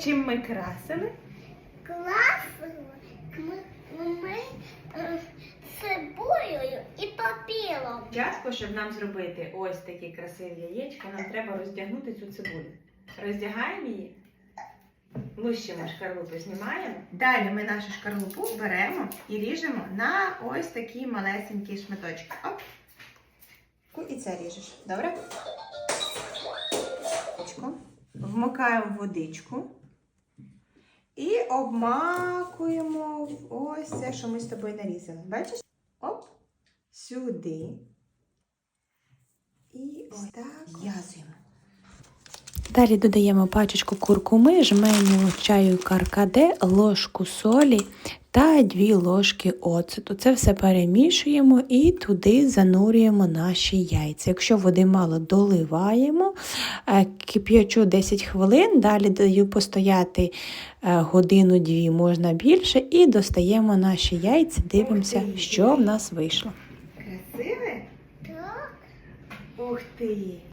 Чим ми красили? класно. Ми, ми е, цибулею і папілом. Спочатку, щоб нам зробити ось такі красиві яєчка, нам треба роздягнути цю цибулю. Роздягаємо її. Лущимо шкарлупу, знімаємо. Далі ми нашу шкарлупу беремо і ріжемо на ось такі малесенькі шматочки. Оп. І це ріжеш. Добре? Вмикаємо водичку. І обмакуємо ось це, що ми з тобою нарізали. Бачиш? Оп. Сюди. І ось так в'язуємо. Далі додаємо пачечку куркуми, жменю чаю каркаде, ложку солі та 2 ложки оцету. Це все перемішуємо і туди занурюємо наші яйця. Якщо води мало, доливаємо, е, кип'ячу 10 хвилин, далі даю постояти е, годину-дві, можна більше, і достаємо наші яйця, дивимося, що в нас вийшло. Красиве? Так. Ух ти!